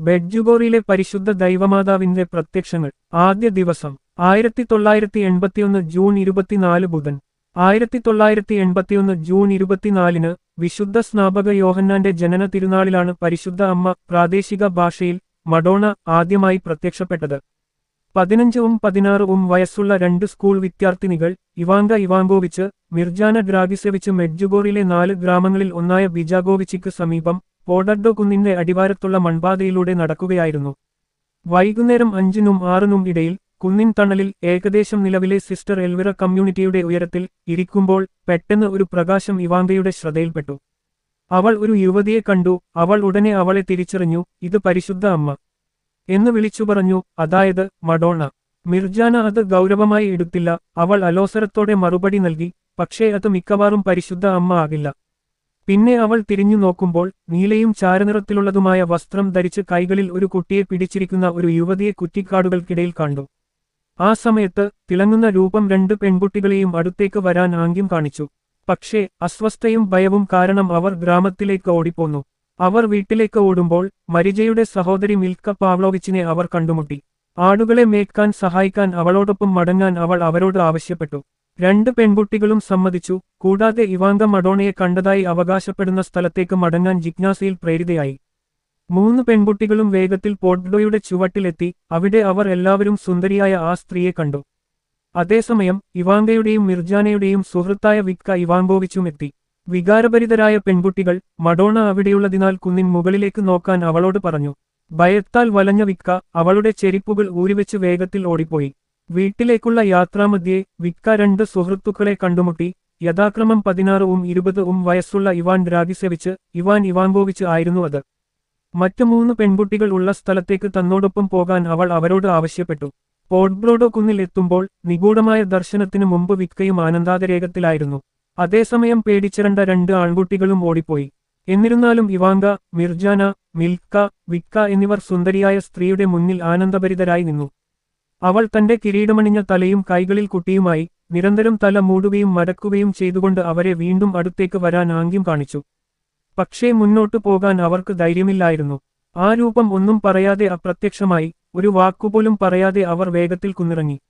ബെഡ്ജുഗോറിയിലെ പരിശുദ്ധ ദൈവമാതാവിന്റെ പ്രത്യക്ഷങ്ങൾ. ആദ്യ ദിവസം ആയിരത്തി തൊള്ളായിരത്തി എൺപത്തിയൊന്ന് ജൂൺ ഇരുപത്തിനാല് ബുധൻ. ആയിരത്തി തൊള്ളായിരത്തി എൺപത്തിയൊന്ന് ജൂൺ ഇരുപത്തിനാലിന് വിശുദ്ധ സ്നാപക യോഹന്നാന്റെ ജനന തിരുനാളിലാണ് പരിശുദ്ധ അമ്മ പ്രാദേശിക ഭാഷയിൽ മഡോണ ആദ്യമായി പ്രത്യക്ഷപ്പെട്ടത്. പതിനഞ്ചും പതിനാറും വയസ്സുള്ള രണ്ട് സ്കൂൾ വിദ്യാർത്ഥിനികൾ ഇവാങ്ക ഇവാങ്കോവിച്ച് മിർജാന ഡ്രാഗിസെവിച്ച് മെഡ്ജുഗോറിലെ നാല് ഗ്രാമങ്ങളിൽ ഒന്നായ ബിജാഗോവിച്ചിക്ക് സമീപം പോഡഡോ കുന്നിന്റെ അടിവാരത്തുള്ള മൺപാതയിലൂടെ നടക്കുകയായിരുന്നു. വൈകുന്നേരം അഞ്ചിനും ആറിനും ഇടയിൽ കുന്നിൻ തണലിൽ ഏകദേശം നിലവിലെ സിസ്റ്റർ എൽവിറ കമ്മ്യൂണിറ്റിയുടെ ഉയരത്തിൽ ഇരിക്കുമ്പോൾ പെട്ടെന്ന് ഒരു പ്രകാശം ഇവാങ്കയുടെ ശ്രദ്ധയിൽപ്പെട്ടു. അവൾ ഒരു യുവതിയെ കണ്ടു അവൾ ഉടനെ അവളെ തിരിച്ചറിഞ്ഞു ഇത് പരിശുദ്ധ അമ്മ എന്ന് വിളിച്ചു പറഞ്ഞു അതായത് മഡോണ. മിർജാന അത് ഗൗരവമായി എടുത്തില്ല അവൾ അലോസരത്തോടെ മറുപടി നൽകി പക്ഷേ അത് മിക്കവാറും പരിശുദ്ധ അമ്മ ആകില്ല. പിന്നെ അവൾ തിരിഞ്ഞു നോക്കുമ്പോൾ നീലയും ചാരനിറത്തിലുള്ളതുമായ വസ്ത്രം ധരിച്ച് കൈകളിൽ ഒരു കുട്ടിയെ പിടിച്ചിരിക്കുന്ന ഒരു യുവതിയെ കുറ്റിക്കാടുകൾക്കിടയിൽ കണ്ടു. ആ സമയത്ത് തിളങ്ങുന്ന രൂപം രണ്ട് പെൺകുട്ടികളെയും അടുത്തേക്ക് വരാൻ ആംഗ്യം കാണിച്ചു. പക്ഷേ അസ്വസ്ഥയും ഭയവും കാരണം അവർ ഗ്രാമത്തിലേക്ക് ഓടിപ്പോന്നു. അവർ വീട്ടിലേക്ക് ഓടുമ്പോൾ മരിജയുടെ സഹോദരി മിൽക്ക പാവ്ലോവിച്ചിനെ അവർ കണ്ടുമുട്ടി. ആടുകളെ മേക്കാൻ സഹായിക്കാൻ അവളോടൊപ്പം മടങ്ങാൻ അവൾ അവരോട് ആവശ്യപ്പെട്ടു. രണ്ട് പെൺകുട്ടികളും സമ്മതിച്ചു. കൂടാതെ ഇവാങ്ക മഡോണയെ കണ്ടതായി അവകാശപ്പെടുന്ന സ്ഥലത്തേക്ക് മടങ്ങാൻ ജിജ്ഞാസയിൽ പ്രേരിതയായി. മൂന്ന് പെൺകുട്ടികളും വേഗത്തിൽ പോഡ്ഡോയുടെ ചുവട്ടിലെത്തി. അവിടെ അവർ എല്ലാവരും സുന്ദരിയായ ആ സ്ത്രീയെ കണ്ടു. അതേസമയം ഇവാങ്കയുടെയും മിർജാനയുടെയും സുഹൃത്തായ വിക്ക ഇവാങ്കോവിച്ചും എത്തി വികാരഭരിതരായ പെൺകുട്ടികൾ മഡോണ അവിടെയുള്ളതിനാൽ കുന്നിൻ മുകളിലേക്ക് നോക്കാൻ അവളോട് പറഞ്ഞു. ഭയത്താൽ വലഞ്ഞ വിക്ക അവളുടെ ചെരിപ്പുകൾ ഊരിവെച്ച് വേഗത്തിൽ ഓടിപ്പോയി. വീട്ടിലേക്കുള്ള യാത്രാമധ്യേ വിക്ക രണ്ട് സുഹൃത്തുക്കളെ കണ്ടുമുട്ടി. യഥാക്രമം പതിനാറും ഇരുപതും വയസ്സുള്ള ഇവാൻ രാഗിസെവിച്ച് ഇവാൻ ഇവാങ്കോവിച്ച് ആയിരുന്നു അത്. മറ്റു മൂന്ന് പെൺകുട്ടികൾ ഉള്ള സ്ഥലത്തേക്ക് തന്നോടൊപ്പം പോകാൻ അവൾ അവരോട് ആവശ്യപ്പെട്ടു. പോഡ്ബ്രോഡോ കുന്നിൽ എത്തുമ്പോൾ നിഗൂഢമായ ദർശനത്തിനു മുമ്പ് വിക്കയും ആനന്ദാതരേഖത്തിലായിരുന്നു അതേസമയം പേടിച്ചിരണ്ട രണ്ട് ആൺകുട്ടികളും ഓടിപ്പോയി. എന്നിരുന്നാലും ഇവാങ്ക മിർജാന മിൽക്ക വിക്ക എന്നിവർ സുന്ദരിയായ സ്ത്രീയുടെ മുന്നിൽ ആനന്ദഭരിതരായി നിന്നു. അവൾ തന്റെ കിരീടമണിഞ്ഞ തലയും കൈകളിൽ കുട്ടിയുമായി നിരന്തരം തല മൂടുകയും മടക്കുകയും ചെയ്തുകൊണ്ട് അവരെ വീണ്ടും അടുത്തേക്ക് വരാൻ ആംഗ്യം കാണിച്ചു. പക്ഷേ മുന്നോട്ടു പോകാൻ അവർക്ക് ധൈര്യമില്ലായിരുന്നു. ആ രൂപം ഒന്നും പറയാതെ അപ്രത്യക്ഷമായി ഒരു വാക്കുപോലും പറയാതെ അവർ വേഗത്തിൽ കുന്നിറങ്ങി.